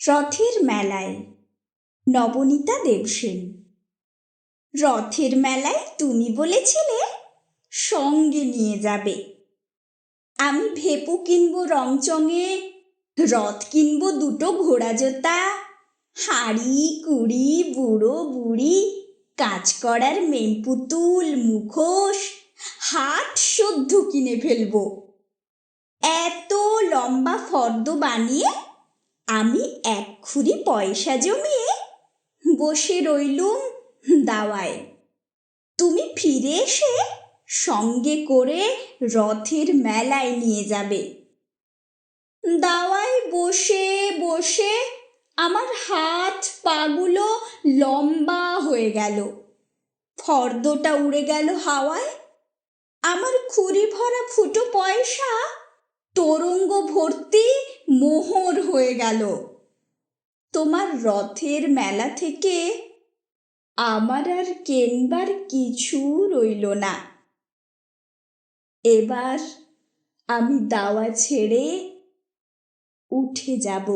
রথের মেলায় নবনীতা দেবসেন। রথের মেলায় তুমি বলেছিলে, সঙ্গে নিয়ে যাবে। আমি ভেপু কিনবো রংচঙে, রথ কিনবো দুটো ঘোড়া জোতা, হাঁড়ি, কুড়ি, বুড়ো বুড়ি, কাজ করার মেমপুতুল মুখোশ, হাট সদ্য কিনে ফেলব। এত লম্বা ফর্দ বানিয়ে আমি এক খুরি পয়সা জমিয়ে বসে রইলুম দাওয়ায়। তুমি ফিরে এসে সঙ্গে করে রথের মেলায় নিয়ে যাবে। দাওয়ায় বসে বসে আমার হাত পাগুলো লম্বা হয়ে গেল। ফর্দটা উড়ে গেল হাওয়ায়। আমার খুরি ভরা ফুটো পয়সা তরঙ্গ ভর্তি মোহর হয়ে গেল। তোমার রথের মেলা থেকে আমার আর কেনবার কিছু রইল না। এবার আমি দাওয়া ছেড়ে উঠে যাব।